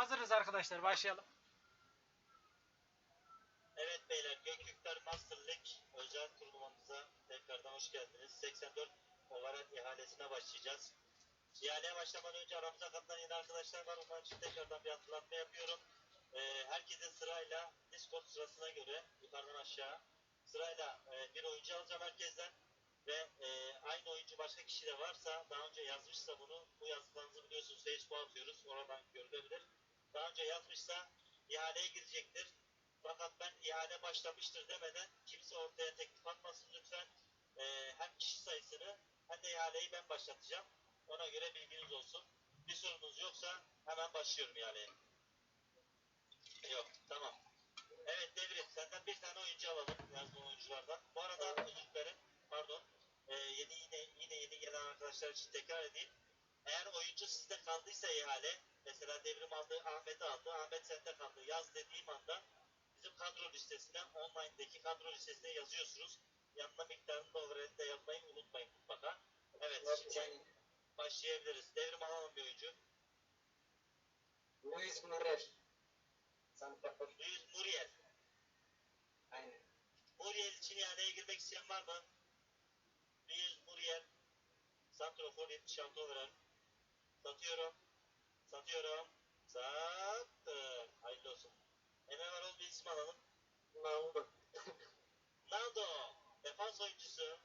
Hazırız arkadaşlar başlayalım. Evet beyler Gökyükler Master League özel turnuvamıza tekrardan hoş geldiniz. 84 olarak ihalesine başlayacağız. İhaleye başlamadan önce aramıza katılan yeni arkadaşlar var. Onlar için tekrardan bir hatırlatma yapıyorum. Ee, herkesin sırayla Discord sırasına göre yukarıdan aşağı sırayla e, bir oyuncu alacağım herkesten ve e, aynı oyuncu başka kişi de varsa daha önce yazmışsa bunu bu yazdıklarınızı biliyorsunuz Facebook'a atıyoruz. Oradan görülebilir. Daha önce yazmışsa ihaleye girecektir. Fakat ben ihale başlamıştır demeden kimse ortaya teklif atmasın lütfen. Ee, hem kişi sayısını hem de ihaleyi ben başlatacağım. Ona göre bilginiz olsun. Bir sorunuz yoksa hemen başlıyorum ihaleye. Yok tamam. Evet Devrim senden bir tane oyuncu alalım yazdığın oyunculardan. Bu arada özür dilerim pardon. Ee, yeni yine yine yeni gelen arkadaşlar için tekrar edeyim. Eğer oyuncu sizde kaldıysa ihale mesela Devrim aldı Ahmet'i aldı Ahmet sende kaldı yaz dediğim anda bizim kadro listesine online'daki kadro listesine yazıyorsunuz. Yanına miktarını da overhead de yazmayı unutmayın mutlaka. Evet şimdi başlayabiliriz. Devrim alalım bir oyuncu. Luis Fe. Luis Muriel. Aynen. Muriel için ihaleye girmek isteyen var mı? Luis Muriel. Santrofor 76 overhead. Satıyorum. Satıyorum. Sattım. Hayırlı olsun. Emre Varol bir isim alalım. Naldo. Naldo. Defans oyuncusu.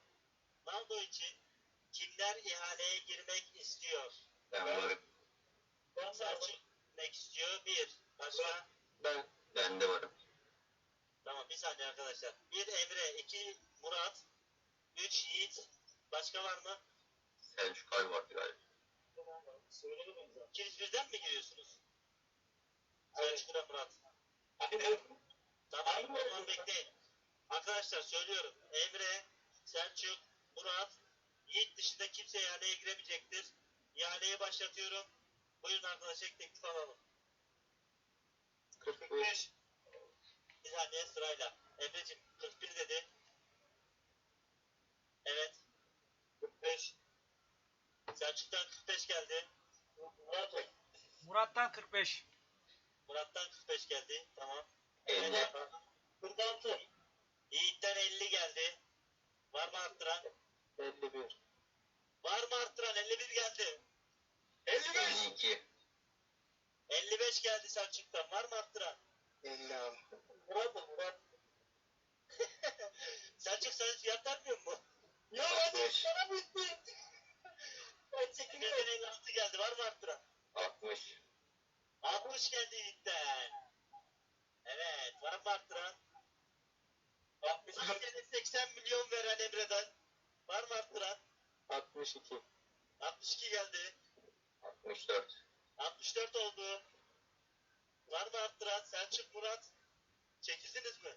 Naldo için kimler ihaleye girmek istiyor? Ben varım. Girmek istiyor. Bir. Başka? Ben. Ben de varım. Tamam bir saniye arkadaşlar. Bir Emre, iki Murat, üç Yiğit. Başka var mı? Selçuk abi vardı galiba. Söyledim zaten? İkiniz birden mi giriyorsunuz? Evet. Selçuk ve Murat. Aynen. Tamam Aynen. o zaman bekleyin. Arkadaşlar söylüyorum. Emre, Selçuk, Murat, Yiğit dışında kimse ihaleye giremeyecektir. İhaleyi başlatıyorum. Buyurun arkadaşlar teklif alalım. 45. Bir saniye sırayla. Emre'cim 41 dedi. Evet. 45. Selçuk'tan 45 geldi. Murat. Murat'tan 45. Murat'tan 45 geldi. Tamam. 50. Evet. 46. Yiğit'ten 50 geldi. Var mı arttıran? 51. Var mı arttıran? 51 geldi. 52. 55 geldi Selçuk'tan. Var mı arttıran? 56. Murat. Murat. Selçuk sen fiyat vermiyor mu? Ya hadi 65. sana bitti. Ben çekildim. Emre'den 56 geldi. Var mı arttıran? 60. 60 geldi Yiğit'ten. Evet. Var mı arttıran? 62. Yiğit'e 80 milyon veren Emre'den. Var mı arttıran? 62. 62 geldi. 64. 64 oldu. Var mı arttıran? Selçuk Murat. Çekildiniz mi?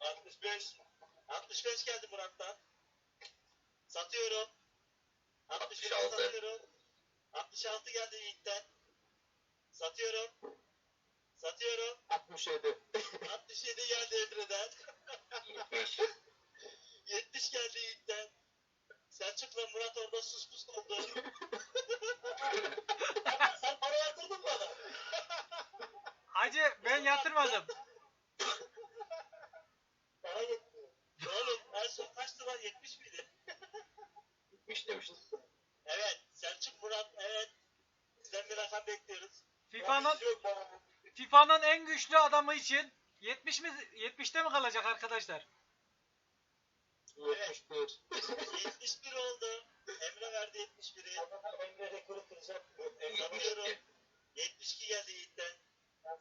65. 65 geldi Murat'tan. Satıyorum. 65 66. satıyorum. 66 geldi Yiğit'ten. Satıyorum. Satıyorum. 67. 67 geldi Emre'den. 70. 70 geldi Yiğit'ten. Selçuk'la Murat orada sus pus oldu. Sen para yatırdın bana. Hacı ben yatırmadım. Para yetmiyor. Oğlum en son kaçtı lan 70 miydi? 70 demiştim. Evet Selçuk Murat evet. Sizden bir rakam bekliyoruz. FIFA'nın. FIFA'nın en güçlü adamı için 70 mi 70'te mi kalacak arkadaşlar? 71. 71 oldu. Emre verdi 71'i. Ama Emre rekoru kıracak. Satıyorum. 72. 72 geldi Yiğit'ten.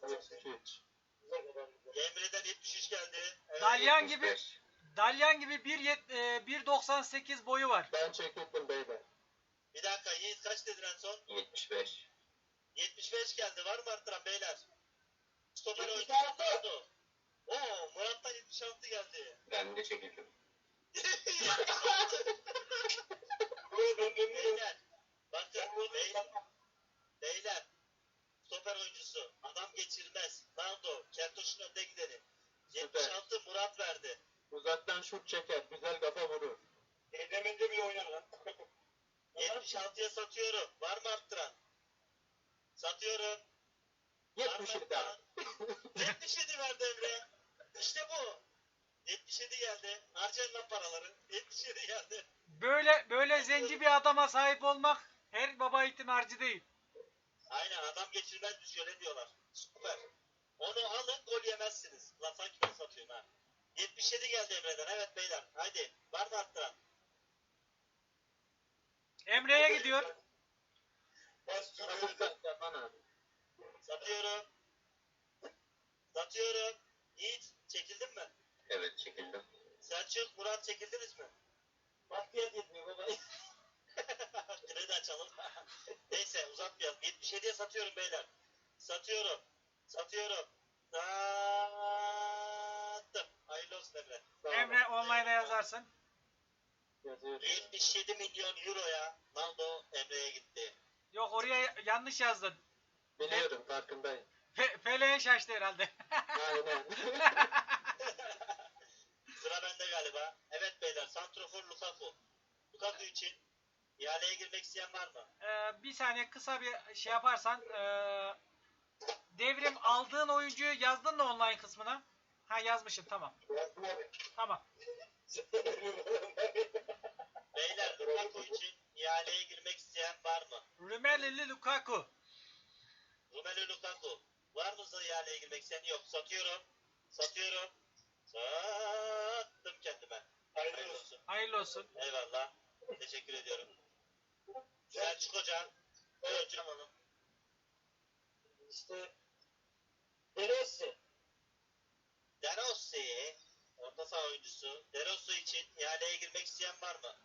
73. Güzel kadar güzel. Emre'den 73 geldi. Evet. Dalyan gibi 75. Dalyan gibi 1.7 e, 1.98 boyu var. Ben çekildim beyler. Bir dakika Yiğit kaç dedin en son? 75. 75 geldi. Var mı arttıran beyler? Stoper 76. oyuncusu oldu. Oo Murat'tan 76 geldi. Ben de çekildim. Beyler. Bakın beyler. Beyler. Stoper oyuncusu. Adam geçirmez. Naldo. Keltoş'un önde gideni. 76 Murat verdi. Uzaktan şut çeker. Güzel kafa vurur. Edeminde bir oynar lan. 76'ya satıyorum. Var mı arttıran? Satıyorum. 77 abi. 77 verdi Emre. İşte bu. 77 geldi. Harcayın lan paraları. 77 geldi. Böyle böyle zenci bir adama sahip olmak her baba yiğitin harcı değil. Aynen adam geçirmez düşüyor ne diyorlar. Süper. Onu alın gol yemezsiniz. Lan sanki ben satıyorum ha. 77 geldi Emre'den. Evet beyler. Haydi. Var mı arttıran? Emre'ye gidiyor. Satıyorum. Satıyorum. Yiğit çekildin mi? Evet çekildim. Selçuk, Murat çekildiniz mi? Bakkıya gitmiyor baba. Kredi açalım. Neyse uzatmayalım. 77'ye satıyorum beyler. Satıyorum. Satıyorum. Yazarsın. Yazıyorum. 77 milyon euroya Naldo Emre'ye gitti. Yok oraya yanlış yazdın. Biliyorum farkındayım. Fe Feleğe şaştı herhalde. Aynen. Sıra bende galiba. Evet beyler. Santrofor Lukaku. Lukaku için ihaleye girmek isteyen var mı? Ee, bir saniye kısa bir şey yaparsan ee, devrim aldığın oyuncuyu yazdın mı online kısmına? Ha yazmışsın tamam. Tamam. Beyler Lukaku için ihaleye girmek isteyen var mı? Rümelili Lukaku. Romelu Lukaku. Var mı ihaleye girmek isteyen? Yok. Satıyorum. Satıyorum. Sattım kendime. Hayırlı olsun. Hayırlı olsun. Eyvallah. Teşekkür ediyorum. Selçuk Hocam. Evet. Hocam hanım. işte Neresi? Derossi. Orta saha oyuncusu. Derossi için ihaleye girmek isteyen var mı?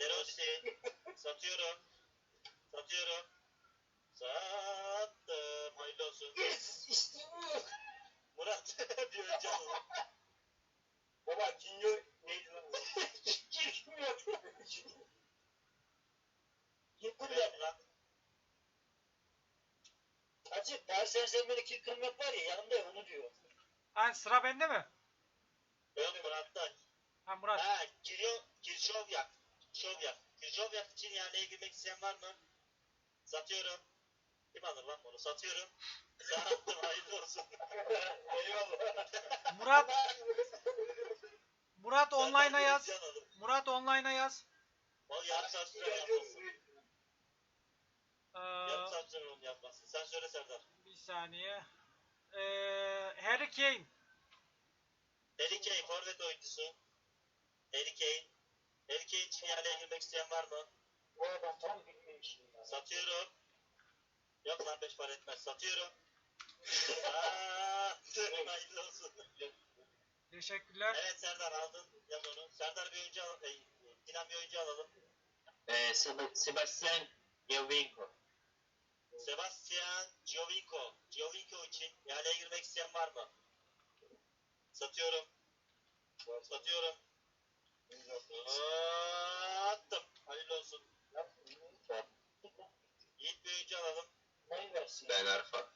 Derossi. Satıyorum. Satıyorum. Sattım. Hayırlı olsun. İşte bu. Murat bir önce alalım. Baba Kinyo neydi lan? Evet, ben. Murat. Hacı Paris Saint Germain'de kim kırmak var ya yanımda ya onu diyor. Ha, sıra bende mi? Yok Murat'ta. Ha Murat. Ha, Kiryo, Kirşovyak. Kirşovyak. Kirşovyak için ihaleye girmek isteyen var mı? Satıyorum. Kim alır lan bunu? Satıyorum. Sattım. Hayırlı olsun. Eyvallah. Murat Murat online'a yaz. Murat online'a yaz. O yarım saat yapmasın. Yarım Ee, saat süre onu yapmasın. Sen söyle Serdar. bir saniye. Ee, Harry Kane. Harry Kane forvet oyuncusu. Harry Kane. Harry Kane için ihaleye girmek isteyen var mı? Bu adam tam bilmemişim ya. Satıyorum. Yok lan beş para etmez. Satıyorum. Sattım. Hayırlı olsun. Teşekkürler. Evet Serdar aldın. Yaz onu. Serdar bir oyuncu al. E, Sinan bir oyuncu alalım. Ee, Seb- Sebastian Giovinco. Sebastian Giovinco. Giovinco için ihaleye girmek isteyen var mı? Satıyorum. Satıyorum. Sattım. Hayırlı olsun. Yiğit oyuncu alalım. Neyi versin? Ben Arfa.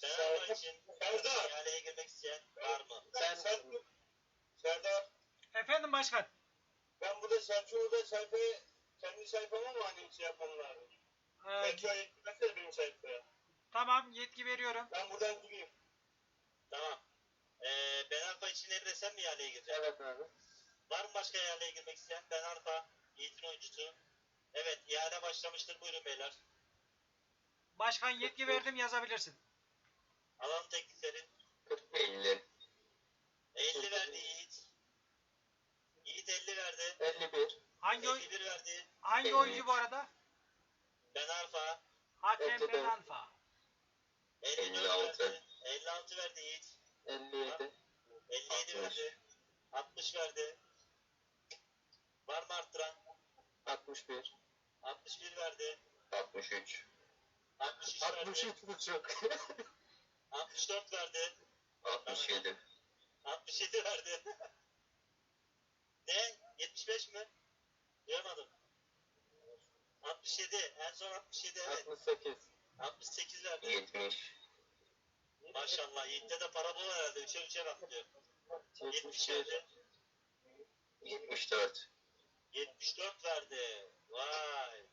Fenerbahçe için Serdar. ihaleye girmek isteyen var mı? Sen, sen, Serdar, Efendim başkan. ben burada Selçuk'u da sayfaya, kendi sayfama mı hani şey yapmam lazım? Ee, yetmezse benim sayfaya. tamam yetki veriyorum. Ben buradan gireyim. Tamam. Ee, Ben Arfa için Emre sen mi ihaleye gireceksin? Evet abi. Var mı başka ihaleye girmek isteyen? Ben Arfa. Yiğit'in oyuncusu. Evet ihale başlamıştır. Buyurun beyler. Başkan yetki verdim yazabilirsin. Alan teklifleri. 40 50. 50 verdi Yiğit. Yiğit 50 verdi. 51. Hangi oy- 51 verdi. hangi oyuncu bu arada? Ben Arfa. Hakem 54. Ben Alfa. 54 56. verdi. 56 verdi Yiğit. 57. 57 60. verdi. 60 verdi. Var mı arttıran? 61. 61 verdi. 63. 63 verdi. 63 buçuk. 64 verdi. 67. 67 verdi. ne? 75 mi? Duyamadım. 67. En son 67 evet. 68. 68 verdi. 70. Maşallah. Yiğit'te de para bol herhalde. 3'e 3'e rahatlıyor. 70 71. verdi. 74. 74 verdi. Vay.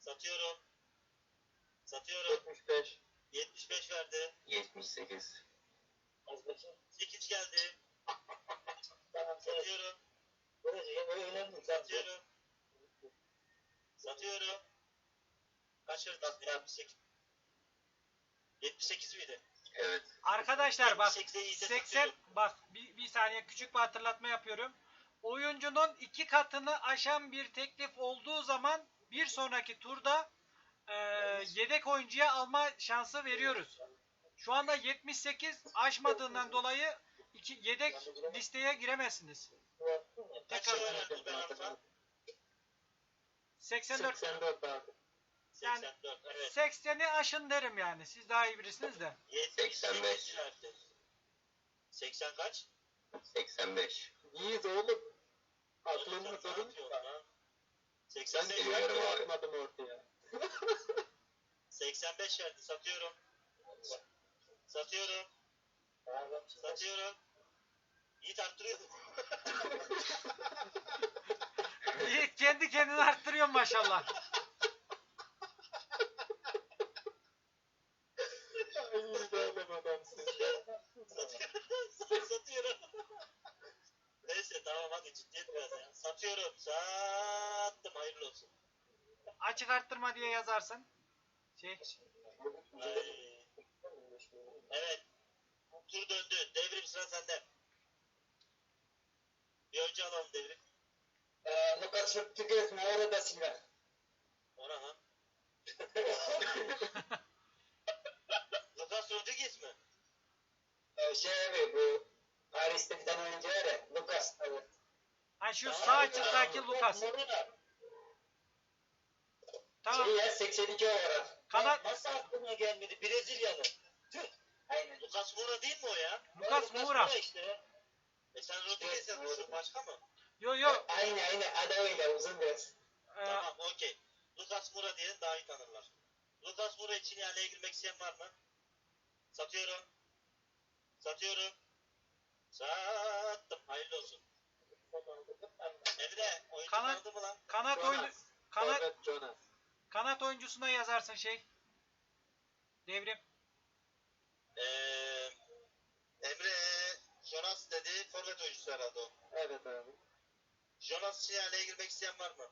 Satıyorum. Satıyorum. 75. 75 verdi. 78. 8 geldi. Tamam Satıyorum. Önemli. Satıyorum. Satıyorum. Kaçırdım. 78. 78 miydi? Evet. Arkadaşlar bak 78'e iyice 80 satıyorum. bak bir, bir saniye küçük bir hatırlatma yapıyorum. Oyuncunun iki katını aşan bir teklif olduğu zaman bir sonraki turda e, yedek oyuncuya alma şansı veriyoruz. Şu anda 78 aşmadığından dolayı iki, yedek listeye giremezsiniz. Tekrar lira verdi ben Arfa? 84 84 abi. Yani- 84. Evet. 80'i aşın derim yani. Siz daha iyi bilirsiniz de. 85 verdi. 80 kaç? 85. Yiğit oğlum. Aklımı sorun. yapıyorsun lan? Ben 85 de Biliyorum verdi. abi. atmadım ortaya. 85 verdi. Satıyorum. Satıyorum. Satıyorum. Yiğit arttırıyor. İyi, kendi kendini arttırıyor maşallah. Ay Yiğit oğlum adamsın. Satıyorum. Satıyorum. Neyse tamam hadi ciddiyet biraz ya. Satıyorum. Sattım. Hayırlı olsun. Açık arttırma diye yazarsın. Şey, Ay. Evet. Tur döndü. Devrim sıra sende. Bir önce alalım devrim. Eee Lucas Rodriguez Moura da Silva. Ona ha. Lucas Rodriguez mi? Ee, şey abi bu Paris'te bir tane oyuncu var ya Lucas. Evet. ha şu sağ açıktaki Lucas. Moura. Tamam. Şey ya 82 olarak. Kanat Nasıl aklıma gelmedi? Brezilyalı. Aynen. Lucas Moura değil mi o ya? Lucas Moura. işte. E sen Rodriguez yazmışsın. Başka mı? Yo yo. Aynen aynen adı öyle uzun biraz. Ee, Tamam okey. Lucas Moura diyelim daha iyi tanırlar. Lucas Moura için ihaleye girmek isteyen var mı? Satıyorum. Satıyorum. Sattım. Hayırlı olsun. Emre oyuncu Kanat- mı lan? kanat oyunu kanat Jonas. Kanat oyuncusuna yazarsın şey. Devrim. Ee, Emre Jonas dedi. Forvet oyuncusu herhalde o. Evet abi. Jonas ihaleye girmek isteyen var mı?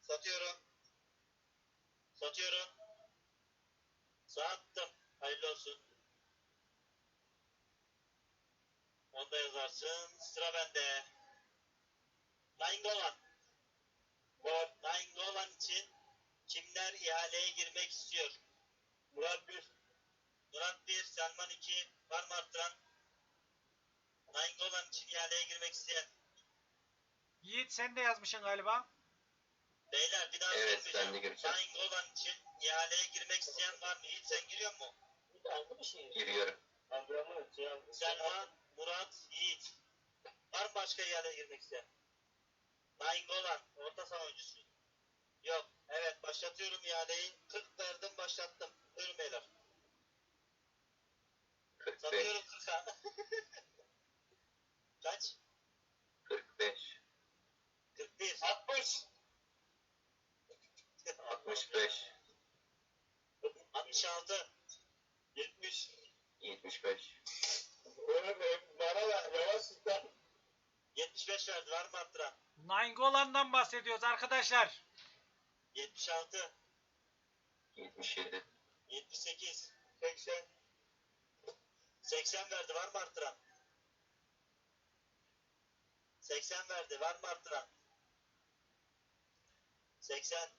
Satıyorum. Satıyorum. Sattım. Hayırlı olsun. Onu da yazarsın. Sıra bende. Nainggolan. Var. Nainggolan için kimler ihaleye girmek istiyor? Murat 1. Murat 1, Selman 2. Var mı arttıran? Nainggolan için ihaleye girmek isteyen. Yiğit sen de yazmışsın galiba. Beyler bir daha Evet, sormayacağım. ben de gireceğim. Dying olan için ihaleye girmek isteyen var mı? Yiğit sen giriyor mu? Giriyorum. Selman, Murat, Yiğit. Var mı başka ihaleye girmek isteyen? Olan orta saha oyuncusu. Yok. Evet başlatıyorum ihaleyi. 40 verdim başlattım. Buyurun beyler. 45. Satıyorum 40'a. Kaç? 45. 41. 60. 65. 66. 70. 75. Bana da yavaş lütfen. 75 verdi. Var mı arttıran? Nainggolan'dan bahsediyoruz arkadaşlar. 76. 77. 78, 80, 80 verdi var mı arttıran? 80 verdi var mı arttıran? 80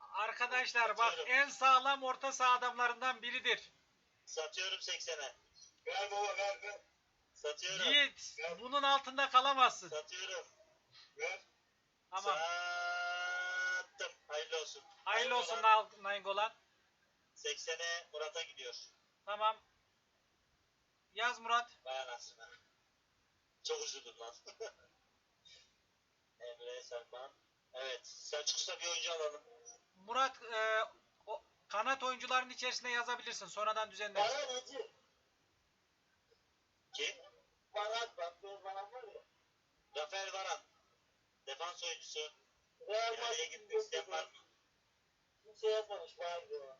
Arkadaşlar bak en sağlam orta saha adamlarından biridir. satıyorum 80'e. Ver baba ver ver. Satıyorum. Yiğit bunun altında kalamazsın. Satıyorum. Ver. Tamam. Sattım. Hayırlı olsun. Hayırlı olsun olan Na- Nainggolan. 80'e Murat'a gidiyor. Tamam. Yaz Murat. Vay anasını. Çok üzüldüm lan. Emre Selman. Evet. Selçuk'ta bir oyuncu alalım. Murat e, o, kanat oyuncuların içerisine yazabilirsin. Sonradan düzenleriz. Necip. Kim? Varan. Rafael Varan var ya. Rafael Varan. Defans oyuncusu. Real Madrid'e gitmek isteyen var mı? kimse yazmamış. Var diyor.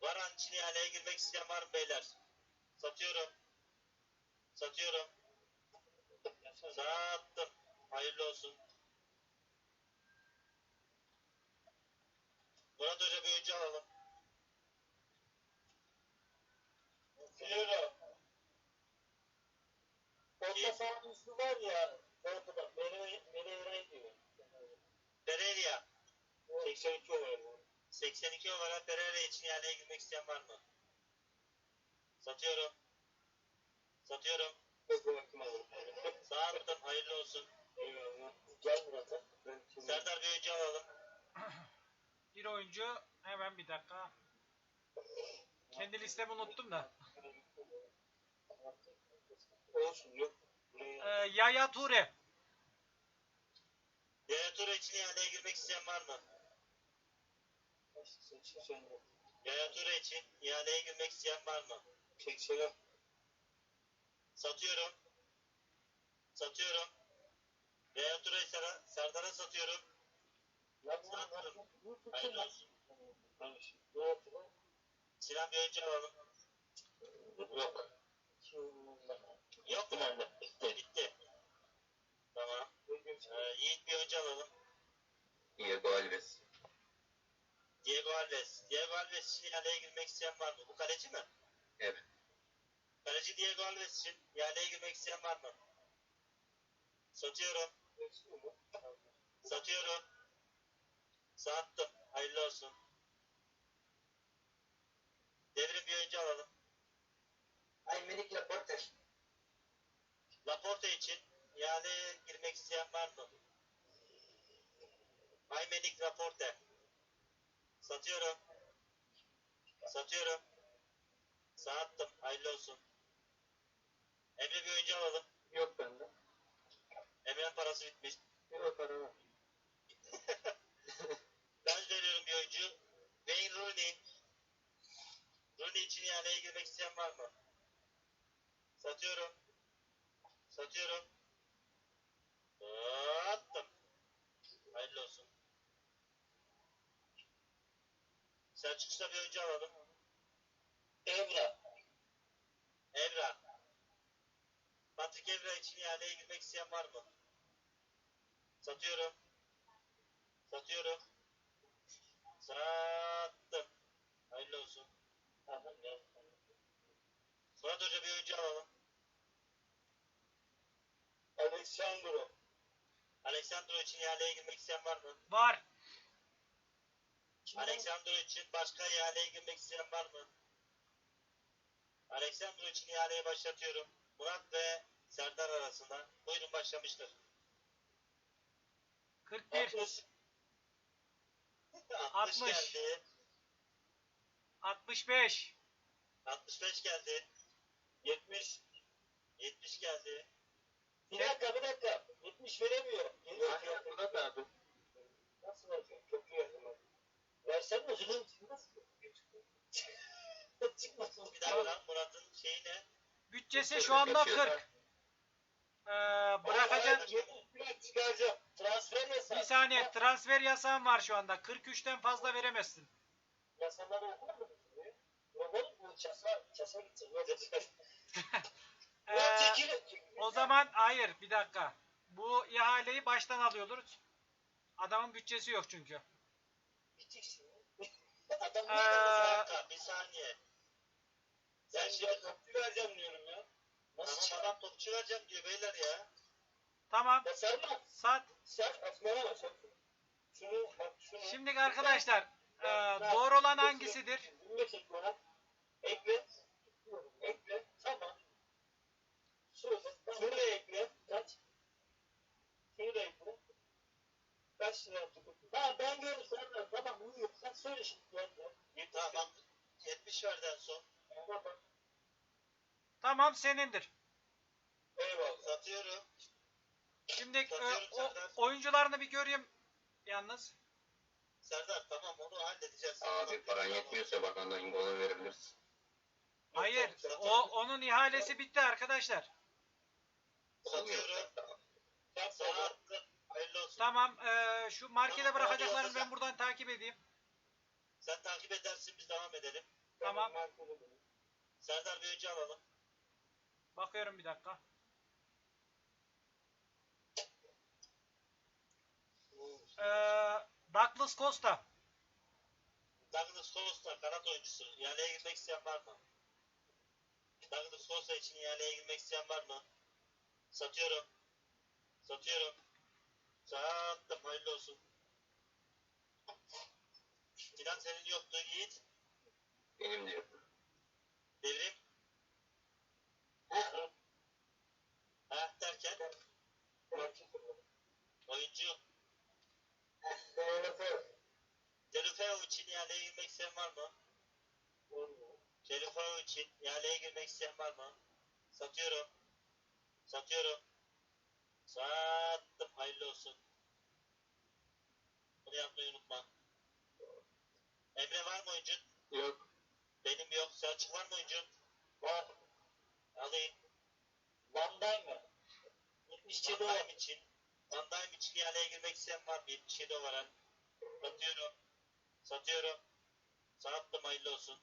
Varan için ihaleye girmek isteyen var mı beyler? Satıyorum. Satıyorum. Sattım. Hayırlı olsun. Murat Hoca bir oyuncu alalım. Biliyorum. Orta sahanın ismi var ya. 82 olarak. 82 olarak Pereira için ihaleye girmek isteyen var mı? Satıyorum. Satıyorum. Alır. Sattım. Hayırlı olsun. Eyvallah. Gel Murat'a. Serdar bir oyuncu alalım. Bir oyuncu hemen bir dakika. Kendi listemi unuttum da. Olsun yok. Ee, Yaya Ture. Yaya Ture için ihaleye girmek isteyen var mı? Seçim Yaya Ture için ihaleye girmek isteyen var mı? Çekseler. Satıyorum. Satıyorum. Yaya Ser- Serdar'a satıyorum. Sattım. Hayırlı olsun. Sinan bir oyuncu alalım. Yok. Yok mu? Bitti. Bitti. Tamam. Ee, Yiğit bir oyuncu alalım. Diego Alves. Diego Alves. Diego Alves için ihaleye girmek isteyen var mı? Bu kaleci mi? Evet. Kaleci Diego Alves için ihaleye girmek isteyen var mı? Satıyorum. Satıyorum. Sattım. Hayırlı olsun. Devrim bir oyuncu alalım. Aymenik Laporte. Laporte için ihaleye girmek isteyen var mı? Aymenik Laporte. Satıyorum. Satıyorum. Sattım. Hayırlı olsun. Emre bir oyuncu alalım. Yok bende. Emre'nin parası bitmiş. Yok para var. Ben söylüyorum bir oyuncu. Wayne Rooney. Rooney için ihaleye girmek isteyen var mı? Satıyorum. Satıyorum. Sattım. Hayırlı olsun. Selçuk'ta bir oyuncu alalım. Evra. Evra. Patrick Evra için ihaleye girmek isteyen var mı? Satıyorum. Satıyorum. Sattım. Hayırlı olsun. Murat Hoca bir oyuncu alalım. Alexandro. Alexandro için ihaleye girmek isteyen var mı? Var. Alexandro için başka ihaleye girmek isteyen var mı? Alexandro için ihaleye başlatıyorum. Murat ve Serdar arasında. Buyurun başlamıştır. 41. 60 60. geldi. 65. 65 geldi. 70. 70 geldi. Bir dakika bir dakika. 70 veremiyor. Aynen bu da kaldı. Nasıl vereceğim? Çok iyi verdim mi canım? Nasıl? Çıkmasın. Bir dakika Murat'ın şeyi ne? Bütçesi şu anda 40. Ee, bırakacak. Biraz çıkaracağım. Transfer yasağı. Bir saniye transfer yasağım var şu anda. 43'ten fazla veremezsin. Yasaları okur musun? O zaman hayır bir dakika. Bu ihaleyi baştan alıyoruz. Adamın bütçesi yok çünkü. Adam ne kadar bir saniye. Sen şimdi topçu vereceğim diyorum ya. Nasıl tamam adam topçu vereceğim diyor beyler ya. Tamam. Ya sen bak. Sat. Sen saçmalama sen. Şunu bak şunu. Şimdi arkadaşlar e, doğru olan hangisidir? Bilme çek bana. Ekle. Ekle. Tamam. Şunu, şunu da ekle. Kaç? Şunu da ekle. Kaç lira yaptık? Tamam ben. Tamam de. Yetmiş Tamam 70 verdi en son. Tamam. Tamam senindir. Eyvallah. Satıyorum. Şimdi e, Satıyorum o, Serdar. oyuncularını bir göreyim yalnız. Serdar tamam onu halledeceğiz. Abi paran yetmiyorsa bana da Ingol'a verebilirsin. Hayır. O onun ihalesi bitti arkadaşlar. Satıyorum. Hayırlı olsun. Tamam. e, şu markete bırakacaklarını ben buradan takip edeyim. Sen takip edersin biz devam edelim. Tamam. Serdar önce alalım. Bakıyorum bir dakika. Ee, Douglas Costa. Douglas Costa kanat oyuncusu. İhaleye girmek isteyen var mı? Douglas Costa için ihaleye girmek isteyen var mı? Satıyorum. Satıyorum. Sattım. Hayırlı olsun. Filan senin yoktu Yiğit. Benim diyor. Devrim. Ha derken oyuncu. Delufeo için ihaleye girmek isteyen var mı? Delufeo için ihaleye girmek isteyen var mı? Satıyorum. Satıyorum. Sattım. Hayırlı olsun. Bunu yapmayı unutma. Emre var mı oyuncun? Yok. Benim yok. Selçuk var mı oyuncun? Var. Alayım. Van Dijk mi? 77 Van. Dijk için. Van Dijk için ihaleye girmek isteyen var mı? 77 olarak. Satıyorum. Satıyorum. Sattım hayırlı olsun.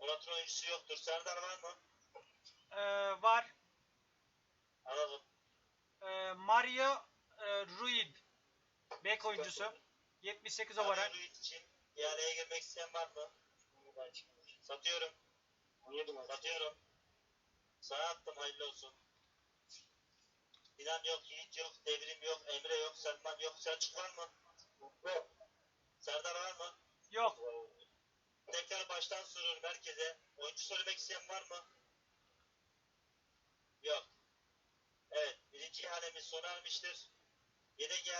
Murat'ın oyuncusu yoktur. Serdar var mı? Ee, var. Alalım. Ee, Mario e, Ruid. Bek oyuncusu. 78 olarak. Mario Ruiz için ihaleye girmek isteyen var mı? Satıyorum. 17 maç. Satıyorum. Sattım hayırlı olsun. Sinan yok, Yiğit yok, Devrim yok, Emre yok, Selman yok, Selçuk var mı? Yok. Serdar var mı? Yok. Tekrar baştan soruyorum herkese. Oyuncu söylemek isteyen var mı? Yok. Evet. Birinci ihalemiz sona ermiştir.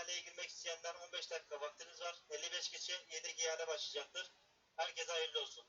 İhaleye girmek isteyenler 15 dakika vaktiniz var. 55 geçe yedek ihale başlayacaktır. Herkese hayırlı olsun.